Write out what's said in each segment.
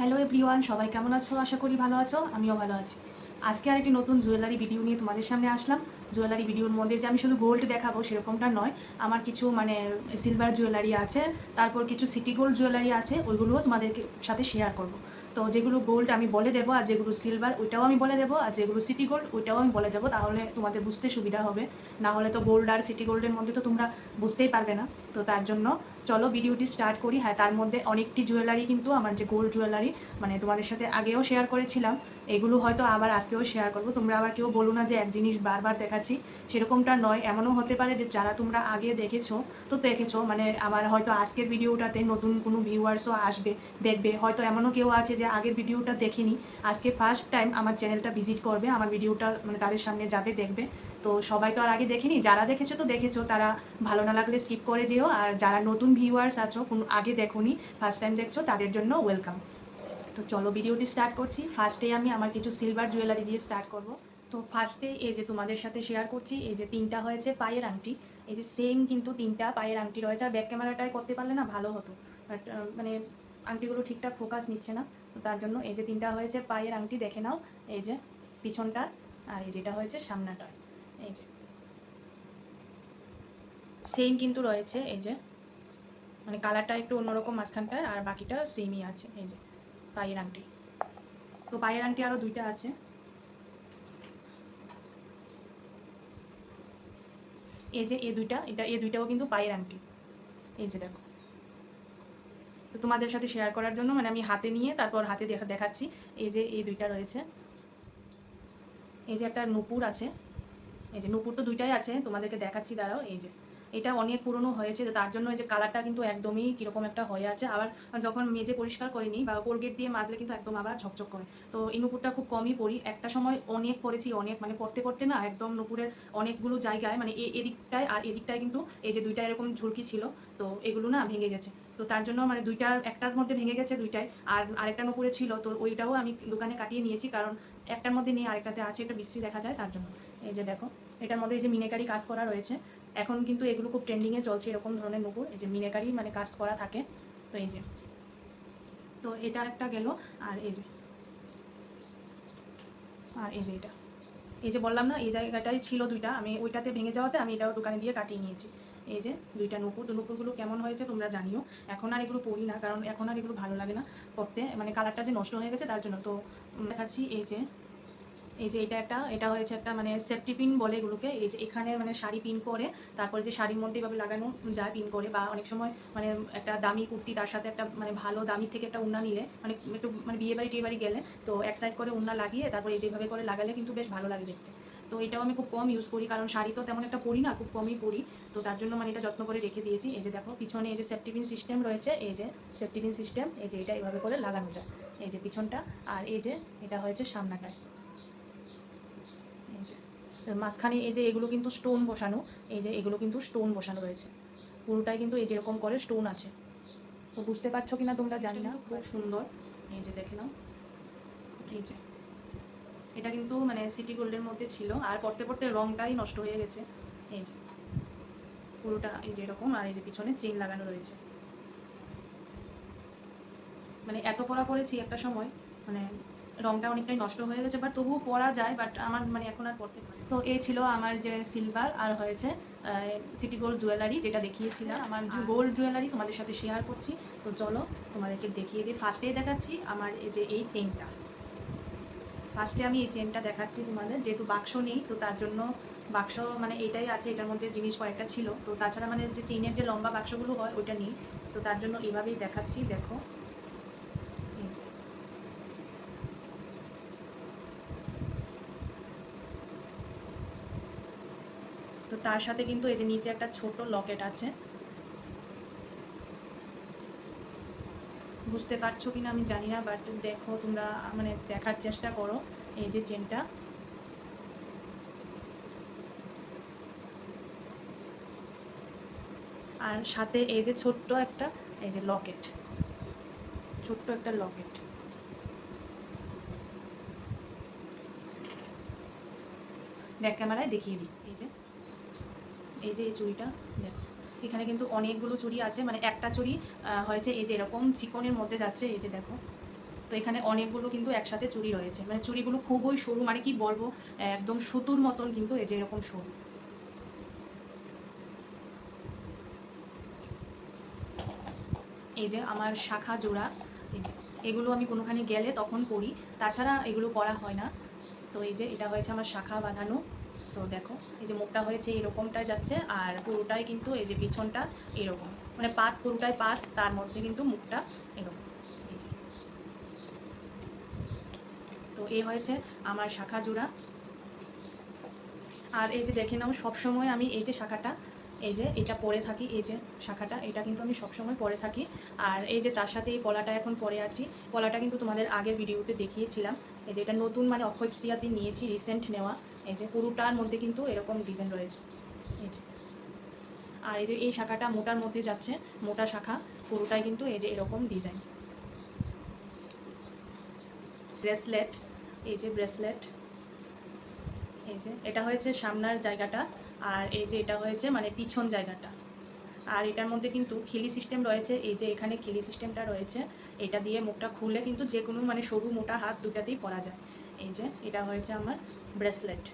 Hello everyone সবাই কেমন আছো? আশা করি ভালো আছো। আমিও ভালো আছি। আজকে আর একটি নতুন জুয়েলারি ভিডিও নিয়ে তোমাদের সামনে আসলাম। জুয়েলারি ভিডিওর মধ্যে যে আমি শুধু গোল্ড দেখাবো সেরকমটা নয়, আমার কিছু মানে সিলভার জুয়েলারি আছে, তারপর কিছু সিটি গোল্ড জুয়েলারি আছে, ওইগুলোও তোমাদের সাথে শেয়ার করব। তো যেগুলো গোল্ড আমি বলে দেবো আর যেগুলো সিলভার ওইটাও আমি বলে দেবো, আর যেগুলো সিটি গোল্ড ওইটাও আমি বলে দেবো। তাহলে তোমাদের বুঝতে সুবিধা হবে। না হলে তো গোল্ড আর সিটি গোল্ডের মধ্যে তো তোমরা বুঝতেই পারবে না। তো তার জন্য চলো ভিডিওটি স্টার্ট করি। হ্যাঁ তার মধ্যে অনেকটি জুয়েলারি কিন্তু আমার যে গোল্ড জুয়েলারি মানে তোমাদের সাথে আগেও শেয়ার করেছিলাম। এগুলো হয়তো আবার আজকেও শেয়ার করব। তোমরা আবার কেউ বলো না যে এক জিনিস বারবার দেখাচ্ছি। সেরকমটা নয়, এমনও হতে পারে যে যারা তোমরা আগে দেখেছ, তো দেখেছ মানে আমার হয়তো আজকের ভিডিওটাতে নতুন কোনো ভিউয়ার্সও আসবে, দেখবে। হয়তো এমনও কেউ আছে যে আগের ভিডিওটা দেখিনি। আজকে ফার্স্ট টাইম আমার চ্যানেলটা ভিজিট করবে, আমার ভিডিওটা মানে তাদের সামনে যাবে, দেখবে। তো সবাই তো আর আগে দেখেনি, যারা দেখেছ তো দেখেছ, তারা ভালো না লাগলে স্কিপ করে যেও। আর যারা নতুন ভিউয়ার্স আছো, কোনো আগে দেখোনি ফার্স্ট টাইম দেখছ, তাদের জন্য ওয়েলকাম তো চলো ভিডিওটি স্টার্ট করছি। ফার্স্টে আমি আমার কিছু সিলভার জুয়েলারি দিয়ে স্টার্ট করব। তো ফার্স্টে এই যে তোমাদের সাথে শেয়ার করছি, এই যে তিনটা হয়েছে পায়ের আংটি। এই যে সেম কিন্তু তিনটা পায়ের আংটি রয়েছে। আর ব্যাক ক্যামেরাটায় করতে পারলে না ভালো হতো। বাট মানে আংটিগুলো ঠিকঠাক ফোকাস নিচ্ছে না। তো তার জন্য এই যে তিনটা হয়েছে পায়ের আংটি, দেখে নাও। এই যে পিছনটা আর এই যেটা হয়েছে সামনাটা এই যে। সেম কিন্তু রয়েছে, এই যে। মানে কালারটা একটু অন্যরকম মাঝখানটায়, আর বাকিটা সেমই আছে, এই যে, পায়ের আংটি। তো পায়ের আংটি আরও দুইটা আছে। এই যে, এই দুইটা, এটা, এই দুইটাও কিন্তু পায়ের আংটি। এই যে দেখো। তো তোমাদের সাথে শেয়ার করার জন্য মানে আমি হাতে নিয়ে তারপর হাতে দেখা, দেখাচ্ছি। এই যে, এই দুইটা রয়েছে। এই যে একটা নুপুর আছে। এই যে নুপুর তো দুইটাই আছে, তোমাদেরকে দেখাচ্ছি, দাঁড়াও, এই যে। এটা অনেক পুরনো হয়েছে তার জন্য এই যে কালারটা কিন্তু একদমই কীরকম একটা হয়ে আছে। আবার যখন মেজে পরিষ্কার করিনি বা কোলগেট দিয়ে মাজলে কিন্তু একদম আবার ঝকঝক করে। তো এই নুপুরটা খুব কমই পরি। একটা সময় অনেক পরেছি, অনেক মানে পড়তে পড়তে না একদম নুপুরের অনেকগুলো জায়গায় মানে এদিকটায় আর এদিকটায় কিন্তু এই যে দুইটা এরকম ঝুলকি ছিল, তো এগুলো না ভেঙে গেছে। তো তার জন্য মানে দুইটার, একটার মধ্যে ভেঙে গেছে দুইটায় আর আরেকটা নুপুরে ছিল, তো ওইটাও আমি দোকানে কাটিয়ে নিয়েছি, কারণ একটার মধ্যে নেই, আরেকটাতে আছে একটা বিশ্রী দেখা যায় তার জন্য। এই যে দেখো এটার মধ্যে যে মিনেকারি কাজ করা রয়েছে, এখন কিন্তু এগুলো খুব ট্রেন্ডিংয়ে চলছে এরকম ধরনের নুপুর এই যে মিনেকারি মানে কাজ করা থাকে। তো এই যে, তো এটা একটা গেল, আর এই যে, আর এই যে এটা। এই যে বললাম না, এই জায়গাটাই ছিল দুইটা, আমি ওইটাতে ভেঙে যাওয়াতে আমি এটাও দোকানে দিয়ে কাটিয়ে নিয়েছি। এই যে দুইটা নুপুর তো নুপুরগুলো কেমন হয়েছে তোমরা জানিও। এখন আর এগুলো পরি না, কারণ এখন আর এগুলো ভালো লাগে না পরতে মানে কালারটা যে নষ্ট হয়ে গেছে তার জন্য। তো দেখাচ্ছি এই যে এই যে এটা একটা, এটা হয়েছে একটা মানে সেফটি পিন বলে এগুলোকে। এই যে এখানে মানে শাড়ি পিন করে, তারপরে যে শাড়ির মধ্যে এভাবে লাগানো যায় পিন করে, বা অনেক সময় মানে একটা দামি কুর্তি তার সাথে একটা মানে ভালো দামি থেকে একটা উন্না নিলে মানে একটু মানে বিয়ে বাড়ি টিয়ে বাড়ি গেলে, তো এক সাইড করে উন্না লাগিয়ে তারপরে এই যেভাবে করে লাগালে কিন্তু বেশ ভালো লাগে দেখতে। তো এটাও আমি খুব কম ইউজ করি, কারণ শাড়ি তো তেমন একটা পরি না, খুব কমই পরি। তো তার জন্য মানে এটা যত্ন করে রেখে দিয়েছি। এই যে দেখো, পিছনে এই যে সেফটি পিন সিস্টেম রয়েছে, এই যে সেফটি পিন সিস্টেম এই যে এটা এইভাবে করে লাগানো যায়। এই যে পিছনটা, আর এই যে এটা হয়েছে সামনাটায়। মাঝখানে এই যে এগুলো কিন্তু স্টোন বসানো, এই যে এগুলো কিন্তু স্টোন বসানো রয়েছে। পুরোটাই কিন্তু এই যেরকম করে স্টোন আছে। তো বুঝতে পারছ কিনা তোমরা জানি না, খুব সুন্দর। এই যে দেখে নাও। এই যে। এটা কিন্তু মানে সিটি গোল্ডের মধ্যে ছিল। আর পড়তে পড়তে রংটাই নষ্ট হয়ে গেছে। এই যে। পুরোটা এই যে এরকম, আর এই যে পিছনে চেন লাগানো রয়েছে। মানে এত পড়া করেছি একটা সময় মানে রংটা অনেকটাই নষ্ট হয়ে গেছে বাট তবুও পরা যায় বাট আমার মানে এখন আর পড়তে পারি। তো এই ছিল আমার যে সিলভার আর হয়েছে সিটি গোল্ড জুয়েলারি যেটা দেখিয়েছিলাম। আমার গোল্ড জুয়েলারি তোমাদের সাথে শেয়ার করছি। তো চলো, তোমাদেরকে দেখিয়ে দিই। ফার্স্টেই দেখাচ্ছি আমার এই যে এই চেনটা ফার্স্টে আমি এই চেনটা দেখাচ্ছি তোমাদের। যেহেতু বাক্স নেই, তো তার জন্য বাক্স মানে এটাই আছে, এটার মধ্যে জিনিস কয়েকটা ছিল। তো তাছাড়া মানে যে চেনের যে লম্বা বাক্সগুলো হয়, ওইটা নেই। তো তার জন্য এভাবেই দেখাচ্ছি, দেখো এই যে তো তার সাথে কিন্তু এই যে নিচে একটা ছোট লকেট আছে। বুঝতে পারছ কিনা আমি জানি না বাট দেখো তোমরা মানে দেখার চেষ্টা করো এই যে চেনটা আর সাথে এই যে ছোট্ট একটা, এই যে লকেট। ছোট্ট একটা লকেট। ব্যাক ক্যামেরায় দেখিয়ে দিই, এই যে। এই যে এই চুড়িটা, দেখো, এখানে কিন্তু অনেকগুলো চুড়ি আছে মানে একটা চুড়ি হয়েছে এই যে এরকম চিকনের মধ্যে যাচ্ছে, এই যে দেখো। তো এখানে অনেকগুলো কিন্তু একসাথে চুড়ি রয়েছে মানে চুড়িগুলো খুবই সরু মানে কি বলব, একদম সুতুর মতন কিন্তু এই যে এরকম সরু। এই যে আমার শাখা জোড়া, এই যে, এগুলো আমি কোনোখানে গেলে তখন পরি, তাছাড়া এগুলো পরা হয় না। তো এই যে এটা হয়েছে আমার শাখা বাঁধানো। তো দেখো, এই যে মুখটা হয়েছে এরকমটাই যাচ্ছে আর পুরোটাই কিন্তু এই যে পিছনটা এরকম। মানে পাত, পুরোটাই পাত, তার মধ্যে কিন্তু মুখটা এরকম। তো এই হয়েছে আমার শাখা জোড়া আর এই যে দেখে নাও, সবসময় আমি এই যে শাখাটা এই যে এটা পরে থাকি, এই যে শাখাটা, এটা কিন্তু আমি সবসময় পরে থাকি। আর এই যে তার সাথে এই পলাটা এখন পরে আছি, পলাটা কিন্তু তোমাদের আগের ভিডিওতে দেখিয়েছিলাম। এই যে এটা নতুন মানে অক্ষয় তৃতীয়ার দিন নিয়েছি রিসেন্ট নেওয়া। এই যে পুরোটার মধ্যে কিন্তু এরকম ডিজাইন রয়েছে। এই যে। আর এই যে এই শাখাটা মোটার মধ্যে যাচ্ছে, মোটা শাখা, পুরোটাই কিন্তু এই যে এরকম ডিজাইন ব্রেসলেট এই যে ব্রেসলেট এই যে, এটা হয়েছে সামনার জায়গাটা। আর এই যে এটা হয়েছে মানে পিছন জায়গাটা। আর এটার মধ্যে কিন্তু খিলি সিস্টেম রয়েছে, এই যে এখানে খিলি সিস্টেমটা রয়েছে, এটা দিয়ে মুখটা খুলে কিন্তু যে কোনো মানে সরু মোটা হাত দুটাতেই পরা যায়। এই যে এটা হয়েছে আমার ব্রেসলেট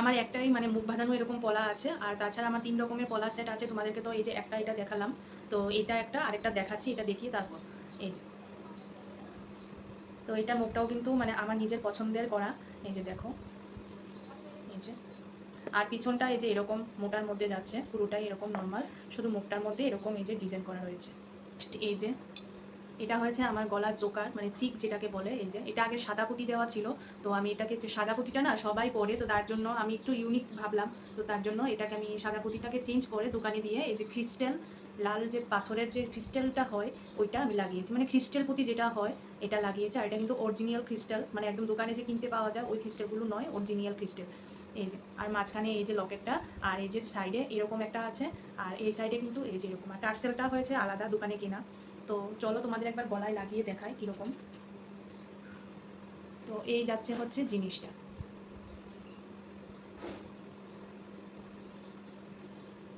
আমার একটাই মানে মুখ বাঁধানো এরকম পলা আছে, আর তাছাড়া আমার তিন রকমের পলা সেট আছে, তোমাদেরকে তো এই যে একটা এটা দেখালাম। তো এটা একটা, আরেকটা দেখাচ্ছি, এটা দেখিয়ে তারপর। এই যে তো এটা মুখটাও কিন্তু মানে আমার নিজের পছন্দের করা। এই যে দেখো। এই যে। আর পিছনটা এই যে এরকম মোটার মধ্যে যাচ্ছে, পুরোটাই এরকম নর্মাল শুধু মুখটার মধ্যে এরকম এই যে ডিজাইন করা রয়েছে। এই যে। এটা হয়েছে আমার গলার জোকার মানে চিক যেটাকে বলে, এই যে, এটা আগে সাদা পুঁতি দেওয়া ছিল, তো আমি এটাকে যে সাদা পুঁতিটা না সবাই পরে, তো তার জন্য আমি একটু ইউনিক ভাবলাম, তো তার জন্য এটাকে আমি সাদা পুঁতিটাকে চেঞ্জ করে দোকানে দিয়ে এই যে ক্রিস্টাল লাল যে পাথরের যে ক্রিস্টালটা হয়, ওইটা আমি লাগিয়েছি। মানে ক্রিস্টাল পুঁতি যেটা হয়, এটা লাগিয়েছে, আর এটা কিন্তু অরিজিনাল ক্রিস্টাল মানে একদম দোকানে যে কিনতে পাওয়া যায়, ওই ক্রিস্টালগুলো নয় অরিজিনাল ক্রিস্টাল এই যে, আর মাঝখানে এই যে লকেটটা আর এই যে সাইডে এরকম একটা আছে, আর এই সাইডে কিন্তু এই যে এরকম, আর টার্সেলটা হয়েছে আলাদা দোকানে কেনা। তো চলো তোমাদের একবার গলায় লাগিয়ে দেখায় কীরকম। তো এই যাচ্ছে হচ্ছে জিনিসটা।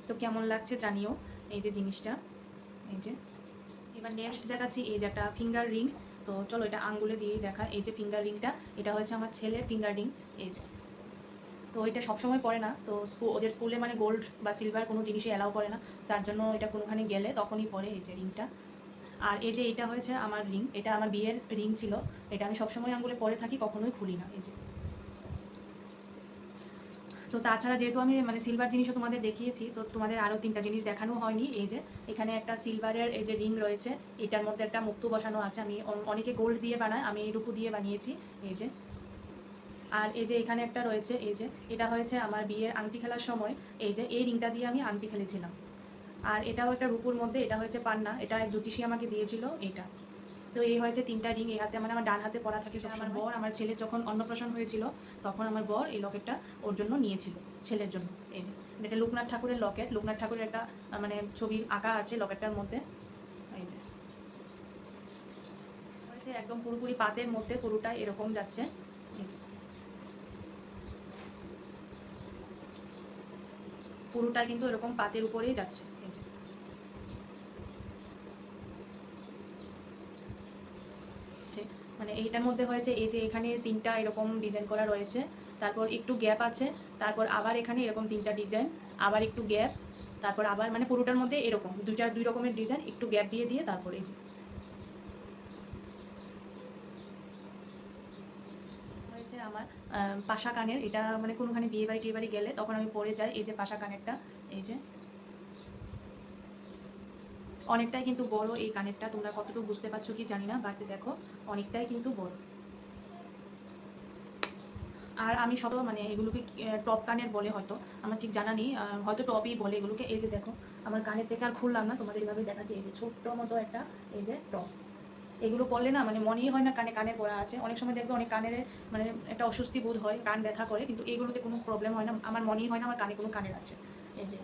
তো কেমন লাগছে জানিও এই যে জিনিসটা, এই যে। এবার নেক্সট দেখাচ্ছি এই যে একটা ফিঙ্গার রিং তো চলো এটা আঙ্গুলে দিয়েই দেখা এই যে ফিঙ্গার রিংটা এটা হচ্ছে আমার ছেলের ফিঙ্গার রিং এই যে। তো এটা সবসময় পড়ে না, তো ওদের স্কুলে মানে গোল্ড বা সিলভার কোনো জিনিসই অ্যালাউ করে না, তার জন্য এটা কোনোখানে গেলে তখনই পরে এই যে রিংটা আর এই যে এটা হয়েছে আমার রিং এটা আমার বিয়ের রিং ছিল, এটা আমি সবসময় আঙ্গুলে পরে থাকি, কখনোই খুলি না, এই যে। তো তাছাড়া যেহেতু আমি মানে সিলভার জিনিসও তোমাদের দেখিয়েছি, তো তোমাদের আরও তিনটা জিনিস দেখানো হয়নি, এই যে, এখানে একটা সিলভারের এই যে রিং রয়েছে, এটার মধ্যে একটা মুক্ত বসানো আছে, আমি অনেকে গোল্ড দিয়ে বানায়, আমি এই রূপু দিয়ে বানিয়েছি, এই যে। আর এই যে এখানে একটা রয়েছে, এই যে, এটা হয়েছে আমার বিয়ের আংটি খেলার সময়, এই যে, এই রিংটা দিয়ে আমি আংটি খেলেছিলাম। আর এটাও একটা রূপুর মধ্যে, এটা হয়েছে পান্না, এটা জ্যোতিষী আমাকে দিয়েছিল, এটা। তো এই হয়েছে তিনটা রিং, এই হাতে মানে আমার ডান হাতে পরা থাকে আমার বর, আমার ছেলে যখন অন্নপ্রাশন হয়েছিল, তখন আমার বর এই লকেটটা ওর জন্য নিয়েছিল, ছেলের জন্য। এই যে, এটা লোকনাথ ঠাকুরের লকেট, লোকনাথ ঠাকুরের একটা মানে ছবি আঁকা আছে লকেটটার মধ্যে। এই যে। হয়েছে একদম পুরোপুরি পাতের মধ্যে পুরোটাই এরকম যাচ্ছে। এই যে। পুরোটা কিন্তু এরকম পাতের উপরেই যাচ্ছে। হচ্ছে, মানে এইটার মধ্যে হয়েছে এই যে এখানে তিনটা এরকম ডিজাইন করা রয়েছে তারপর একটু গ্যাপ আছে তারপর আবার এখানে এরকম তিনটা ডিজাইন আবার একটু গ্যাপ তারপর আবার মানে পুরোটার মধ্যে এরকম দুইটা দুই রকমের ডিজাইন একটু গ্যাপ দিয়ে দিয়ে তারপর যে। হয়েছে আমার পাশা কানের এটা মানে কোনোখানে বিয়ে বাড়ি টিয়ে বাড়ি গেলে তখন আমি পরে যাই এই যে পাশা কানেরটা এই যে। অনেকটাই কিন্তু বড় এই কানেরটা। তোমরা কতটুকু বুঝতে পারছ কি জানি না বাড়িতে দেখো, অনেকটাই কিন্তু বড়। আর আমি সব মানে এগুলোকে টপ কানের বলে হয়তো, আমার ঠিক জানা নেই হয়তো টপই বলে এগুলোকে। এই যে দেখো, আমার কানের থেকে আর খুললাম না, তোমাদের এইভাবে দেখাচ্ছি, এই যে ছোট্ট মতো একটা, এই যে টপ এগুলো পরলে না মানে মনেই হয় না কানে কানে পড়া আছে। অনেক সময় দেখবে অনেক কানের মানে একটা অস্বস্তি বোধ হয়, কান ব্যথা করে, কিন্তু এগুলোতে কোনো প্রবলেম হয় না, আমার মনেই হয় না আমার কানে কোনো কানের আছে। এই যে।